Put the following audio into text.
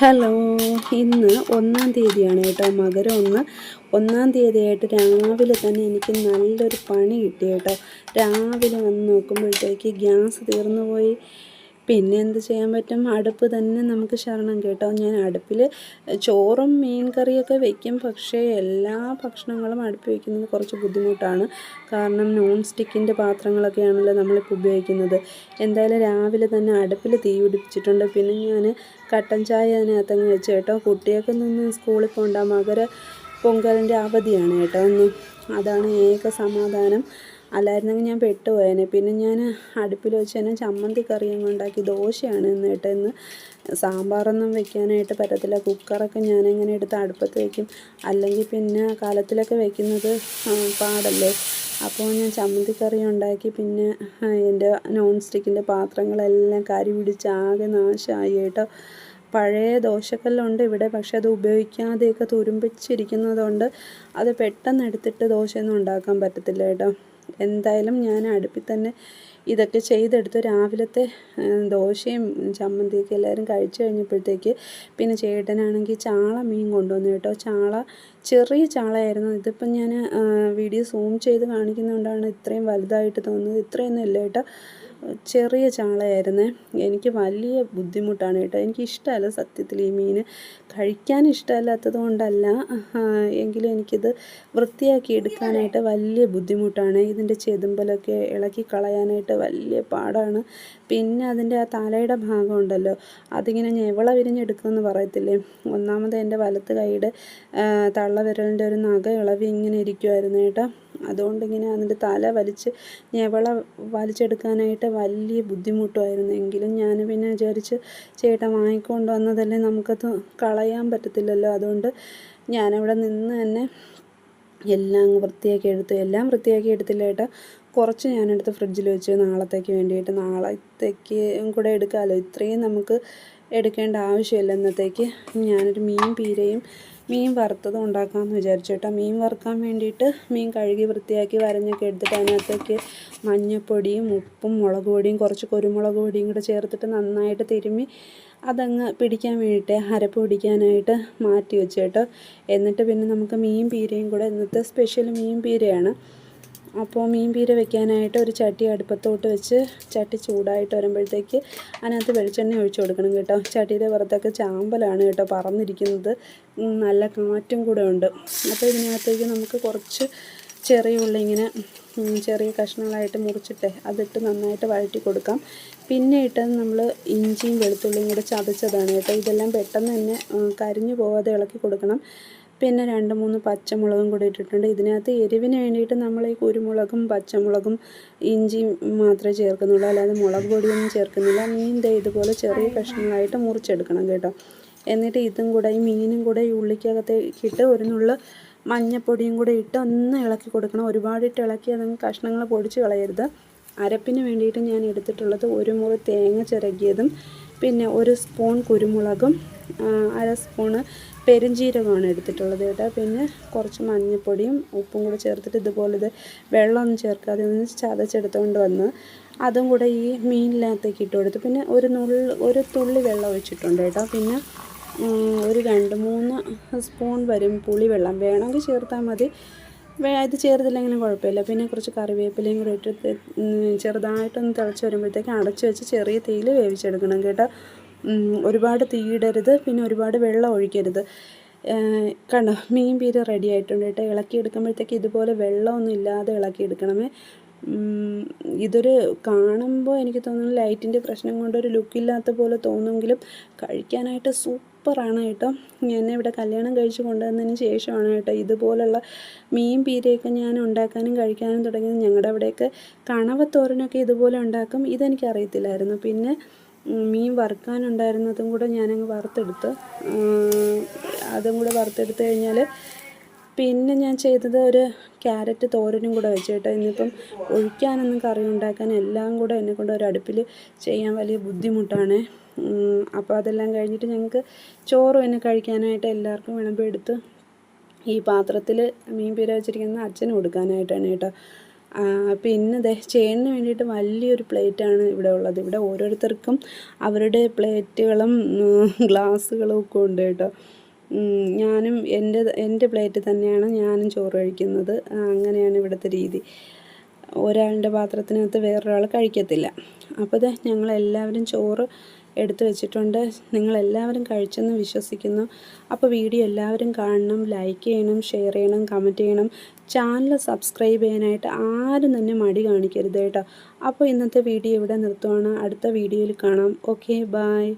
Hello ഇന്ന് ഒന്നാം തീയതിയാണ് കേട്ടോ. മകരം ഒന്ന് ഒന്നാം തീയതിയായിട്ട് രാവിലെ തന്നെ എനിക്ക് നല്ലൊരു പണി കിട്ടി കേട്ടോ. രാവിലെ വന്ന് നോക്കുമ്പോഴത്തേക്ക് ഗ്യാസ് തീർന്നു പോയി പിന്നെ എന്ത് ചെയ്യാൻ പറ്റും? അടുപ്പ് തന്നെ നമുക്ക് ശരണം കേട്ടോ. ഞാൻ അടുപ്പിൽ ചോറും മീൻ കറിയൊക്കെ വെക്കും. പക്ഷേ എല്ലാ ഭക്ഷണങ്ങളും അടുപ്പിൽ വയ്ക്കുന്നത് കുറച്ച് ബുദ്ധിമുട്ടാണ്. കാരണം നോൺ സ്റ്റിക്കിന്റെ പാത്രങ്ങളൊക്കെയാണല്ലോ നമ്മളിപ്പോൾ ഉപയോഗിക്കുന്നത്. എന്തായാലും രാവിലെ തന്നെ അടുപ്പിൽ തീ പിടിപ്പിച്ചിട്ടുണ്ട്. പിന്നെ ഞാൻ കട്ടൻ ചായ അതിനകത്തങ്ങ് വെച്ച് കേട്ടോ. കുട്ടിയൊക്കെ നിന്ന് സ്കൂളിൽ പോകണ്ട മകര പൊങ്കലിന്റെ അവധിയാണ് കേട്ടോ. ഒന്ന് അതാണ് ഏക സമാധാനം. അല്ലായിരുന്നെങ്കിൽ ഞാൻ പെട്ടുപോയേനെ. പിന്നെ ഞാൻ അടുപ്പിൽ വെച്ച് തന്നെ ചമ്മന്തി കറിയും ഉണ്ടാക്കി ദോശയാണ് എന്നിട്ട് ഇന്ന് സാമ്പാറൊന്നും വെക്കാനായിട്ട് പറ്റത്തില്ല. കുക്കറൊക്കെ ഞാനെങ്ങനെ എടുത്ത് അടുപ്പത്ത് വയ്ക്കും അല്ലെങ്കിൽ പിന്നെ കാലത്തിലൊക്കെ വെക്കുന്നത് പാടല്ലേ. അപ്പോൾ ഞാൻ ചമ്മന്തി കറി ഉണ്ടാക്കി പിന്നെ എന്റെ നോൺ സ്റ്റിക്കിന്റെ പാത്രങ്ങളെല്ലാം കരി പിടിച്ച് ആകെ നാശമായി കേട്ടോ. പഴയ ദോശക്കല്ലുണ്ട് ഇവിടെ പക്ഷെ അത് ഉപയോഗിക്കാതെയൊക്കെ തുരുമ്പിച്ചിരിക്കുന്നതുകൊണ്ട് അത് പെട്ടെന്ന് എടുത്തിട്ട് ദോശയൊന്നും ഉണ്ടാക്കാൻ പറ്റത്തില്ല കേട്ടോ. എന്തായാലും ഞാൻ അടുപ്പിൽ തന്നെ ഇതൊക്കെ ചെയ്തെടുത്ത്. രാവിലത്തെ ദോശയും ചമ്മന്തിയൊക്കെ എല്ലാവരും കഴിച്ചു കഴിഞ്ഞപ്പോഴത്തേക്ക് പിന്നെ ചേട്ടനാണെങ്കിൽ ചാള മീൻ കൊണ്ടുവന്നു കേട്ടോ. ചാള ചെറിയ ചാളയായിരുന്നു. ഇതിപ്പം ഞാൻ വീഡിയോ സൂം ചെയ്ത് കാണിക്കുന്നതുകൊണ്ടാണ് ഇത്രയും വലുതായിട്ട് തോന്നുന്നത്. ഇത്രയൊന്നും ഇല്ല കേട്ടോ. ചെറിയ ചാളയായിരുന്നേ. എനിക്ക് വലിയ ബുദ്ധിമുട്ടാണ് കേട്ടോ. എനിക്ക് ഇഷ്ടമല്ല സത്യത്തിൽ ഈ മീൻ കഴിക്കാൻ ഇഷ്ടമല്ലാത്തത് കൊണ്ടല്ല. എങ്കിലും എനിക്കിത് വൃത്തിയാക്കി എടുക്കാനായിട്ട് വലിയ ബുദ്ധിമുട്ടാണ്. ഇതിന്റെ ചെതുമ്പലൊക്കെ ഇളക്കി കളയാനായിട്ട് വലിയ പാടാണ്. പിന്നെ അതിന്റെ ആ തലയുടെ ഭാഗം ഉണ്ടല്ലോ. അതിങ്ങനെ ഞെവള വിരിഞ്ഞെടുക്കുമെന്ന് പറയത്തില്ലേ? ഒന്നാമത് എന്റെ വലത്ത് കൈയുടെ തള്ളവിരലിന്റെ ഒരു നഖ ഇളവി ഇങ്ങനെ ഇരിക്കുമായിരുന്നു കേട്ടോ. അതുകൊണ്ട് ഇങ്ങനെ അതിന്റെ തല വലിച്ച് ഞെവള വലിച്ചെടുക്കാനായിട്ട് വലിയ ബുദ്ധിമുട്ടുമായിരുന്നു. എങ്കിലും ഞാൻ പിന്നെ വിചാരിച്ച് ചേട്ടൻ വാങ്ങിക്കൊണ്ട് വന്നതല്ലേ നമുക്കത് കളയാൻ പറ്റത്തില്ലല്ലോ. അതുകൊണ്ട് ഞാനവിടെ നിന്ന് തന്നെ എല്ലാം വൃത്തിയാക്കി എടുത്തു. എല്ലാം വൃത്തിയാക്കി എടുത്തില്ല ഏട്ടാ കുറച്ച് ഞാനെടുത്ത് ഫ്രിഡ്ജിൽ വെച്ച്. നാളത്തേക്ക് വേണ്ടിയിട്ട് നാളത്തേക്ക് കൂടെ എടുക്കാമല്ലോ. ഇത്രയും നമുക്ക് എടുക്കേണ്ട ആവശ്യമില്ല ഇന്നത്തേക്ക്. ഞാനൊരു മീൻ പീരയും മീൻ വറുത്തതും ഉണ്ടാക്കാമെന്ന് വിചാരിച്ചു കേട്ടോ. മീൻ വറുക്കാൻ വേണ്ടിയിട്ട് മീൻ കഴുകി വൃത്തിയാക്കി വരഞ്ഞൊക്കെ എടുത്തിട്ട് അതിനകത്തേക്ക് മഞ്ഞൾപ്പൊടിയും ഉപ്പും മുളക് പൊടിയും കുറച്ച് കുരുമുളക് പൊടിയും കൂടെ ചേർത്തിട്ട് നന്നായിട്ട് തിരുമ്മി അതങ്ങ് പിടിക്കാൻ വേണ്ടിയിട്ട് അരപ്പ് പിടിക്കാനായിട്ട് മാറ്റി വെച്ചു കേട്ടോ. എന്നിട്ട് പിന്നെ നമുക്ക് മീൻ പീരയും കൂടെ ഇന്നത്തെ സ്പെഷ്യൽ മീൻ പീരയാണ്. അപ്പോൾ മീൻ പീര വെക്കാനായിട്ട് ഒരു ചട്ടി അടുപ്പത്തോട്ട് വെച്ച് ചട്ടി ചൂടായിട്ട് വരുമ്പോഴത്തേക്ക് അതിനകത്ത് വെളിച്ചെണ്ണ ഒഴിച്ചു കൊടുക്കണം കേട്ടോ. ചട്ടിയുടെ പുറത്തൊക്കെ ചാമ്പലാണ് കേട്ടോ പറന്നിരിക്കുന്നത്. നല്ല കാറ്റും കൂടെ ഉണ്ട്. അപ്പോൾ ഇതിനകത്തേക്ക് നമുക്ക് കുറച്ച് ചെറിയ ഉള്ളി ഇങ്ങനെ ചെറിയ കഷ്ണങ്ങളായിട്ട് മുറിച്ചിട്ട് അതിട്ട് നന്നായിട്ട് വഴറ്റി കൊടുക്കാം. പിന്നെ ഇട്ടത് നമ്മൾ ഇഞ്ചിയും വെളുത്തുള്ളിയും കൂടെ ചതച്ചതാണ് കേട്ടോ. ഇതെല്ലാം പെട്ടെന്ന് തന്നെ കരിഞ്ഞു പോവാതെ ഇളക്കി കൊടുക്കണം. പിന്നെ രണ്ട് മൂന്ന് പച്ചമുളകും കൂടി ഇട്ടിട്ടുണ്ട്. ഇതിനകത്ത് എരിവിന് വേണ്ടിയിട്ട് നമ്മൾ ഈ കുരുമുളകും പച്ചമുളകും ഇഞ്ചിയും മാത്രമേ ചേർക്കുന്നുള്ളൂ. അല്ലാതെ മുളക് പൊടിയൊന്നും ചേർക്കുന്നില്ല. മീൻ ദേ ഇതുപോലെ ചെറിയ കഷ്ണങ്ങളായിട്ട് മുറിച്ചെടുക്കണം കേട്ടോ. എന്നിട്ട് ഇതും കൂടെ ഈ മീനും കൂടെ ഈ ഉള്ളിക്കകത്തേക്കിട്ട് ഒരു നുള്ള മഞ്ഞപ്പൊടിയും കൂടെ ഇട്ട് ഒന്ന് ഇളക്കി കൊടുക്കണം. ഒരുപാടിട്ട് ഇളക്കി അതങ്ങ് കഷ്ണങ്ങൾ പൊടിച്ച് കളയരുത്. അരപ്പിന് വേണ്ടിയിട്ട് ഞാൻ എടുത്തിട്ടുള്ളത് ഒരു മുറി തേങ്ങ ചിരകിയതും പിന്നെ ഒരു സ്പൂൺ കുരുമുളകും അര സ്പൂണ് പെരുംജീരകമാണ് എടുത്തിട്ടുള്ളത് കേട്ടോ. പിന്നെ കുറച്ച് മഞ്ഞൾപ്പൊടിയും ഉപ്പും കൂടെ ചേർത്തിട്ട് ഇതുപോലെ ഇത് വെള്ളമൊന്നും ചേർക്കാതെ ഒന്ന് ചതച്ചെടുത്തുകൊണ്ട് വന്ന് അതും കൂടെ ഈ മീനിനകത്തേക്ക് ഇട്ട് കൊടുത്തു. പിന്നെ ഒരു നുള്ളി ഒരു തുള്ളി വെള്ളം ഒഴിച്ചിട്ടുണ്ട് കേട്ടോ. പിന്നെ ഒരു രണ്ട് മൂന്ന് സ്പൂൺ വരും പുളിവെള്ളം വേണമെങ്കിൽ ചേർത്താൽ മതി. ഇത് ചേർത്തില്ലെങ്കിലും കുഴപ്പമില്ല. പിന്നെ കുറച്ച് കറിവേപ്പിലയും കൂടെ ഇട്ട് ചെറുതായിട്ടൊന്ന് തിളച്ച് വരുമ്പോഴത്തേക്ക് അടച്ചു വെച്ച് ചെറിയ തീയിൽ വേവിച്ചെടുക്കണം കേട്ടോ. ഒരുപാട് തീയിടരുത് പിന്നെ ഒരുപാട് വെള്ളം ഒഴിക്കരുത്. കണ്ടോ മീൻ പീര് റെഡി ആയിട്ടുണ്ട് കേട്ടോ. ഇളക്കിയെടുക്കുമ്പോഴത്തേക്ക് ഇതുപോലെ വെള്ളമൊന്നും ഇല്ലാതെ ഇളക്കിയെടുക്കണമേ ഇതൊരു കാണുമ്പോൾ എനിക്ക് തോന്നുന്നു ലൈറ്റിന്റെ പ്രശ്നം കൊണ്ടൊരു ലുക്കില്ലാത്ത പോലെ തോന്നുമെങ്കിലും കഴിക്കാനായിട്ട് സൂപ്പറാണ് കേട്ടോ. എന്നെ ഇവിടെ കല്യാണം കഴിച്ച് കൊണ്ടുവന്നതിന് ശേഷമാണ് കേട്ടോ ഇതുപോലുള്ള മീൻ പീരയൊക്കെ ഞാൻ ഉണ്ടാക്കാനും കഴിക്കാനും തുടങ്ങിയത്. ഞങ്ങളുടെ അവിടെയൊക്കെ കണവത്തോരനൊക്കെ ഇതുപോലെ ഉണ്ടാക്കും. ഇതെനിക്ക് അറിയത്തില്ലായിരുന്നു പിന്നെ മീൻ വറുക്കാനുണ്ടായിരുന്നതും കൂടെ ഞാനങ്ങ് വറുത്തെടുത്ത്. അതും കൂടെ വറുത്തെടുത്ത് കഴിഞ്ഞാൽ പിന്നെ ഞാൻ ചെയ്തത് ഒരു ക്യാരറ്റ് തോരനും കൂടെ വെച്ച് കേട്ടോ. ഇന്നിപ്പം ഒഴിക്കാനൊന്നും കറി ഉണ്ടാക്കാൻ എല്ലാം കൂടെ എന്നെ കൊണ്ട് ഒരു അടുപ്പിൽ ചെയ്യാൻ വലിയ ബുദ്ധിമുട്ടാണ്. അപ്പോൾ അതെല്ലാം കഴിഞ്ഞിട്ട് ഞങ്ങൾക്ക് ചോറ് തന്നെ കഴിക്കാനായിട്ട് എല്ലാവർക്കും വിളമ്പെടുത്ത് ഈ പാത്രത്തിൽ മീൻ പീര വെച്ചിരിക്കുന്ന അച്ഛന് കൊടുക്കാനായിട്ടാണ് കേട്ടോ. പിന്നെ ദേ ചേണിന് വേണ്ടിയിട്ട് വലിയൊരു പ്ലേറ്റാണ് ഇവിടെ ഉള്ളത്. ഇവിടെ ഓരോരുത്തർക്കും അവരുടെ പ്ലേറ്റുകളും ഗ്ലാസ്സുകളും ഒക്കെ ഉണ്ട് കേട്ടോ. ഞാനും എന്റെ എന്റെ പ്ലേറ്റ് തന്നെയാണ് ഞാനും ചോറ് കഴിക്കുന്നത്. അങ്ങനെയാണ് ഇവിടുത്തെ രീതി. ഒരാളുടെ പാത്രത്തിനകത്ത് വേറൊരാൾ കഴിക്കത്തില്ല. അപ്പോൾ ഇത് ഞങ്ങളെല്ലാവരും ചോറ് എടുത്തു വെച്ചിട്ടുണ്ട്. നിങ്ങളെല്ലാവരും കഴിച്ചെന്ന് വിശ്വസിക്കുന്നു. അപ്പോൾ വീഡിയോ എല്ലാവരും കാണണം ലൈക്ക് ചെയ്യണം ഷെയർ ചെയ്യണം കമന്റ് ചെയ്യണം. ചാനൽ സബ്സ്ക്രൈബ് ചെയ്യാനായിട്ട് ആരും തന്നെ മടി കാണിക്കരുത് കേട്ടോ. അപ്പോൾ ഇന്നത്തെ വീഡിയോ ഇവിടെ നിർത്തുവാണ്. അടുത്ത വീഡിയോയിൽ കാണാം. Okay bye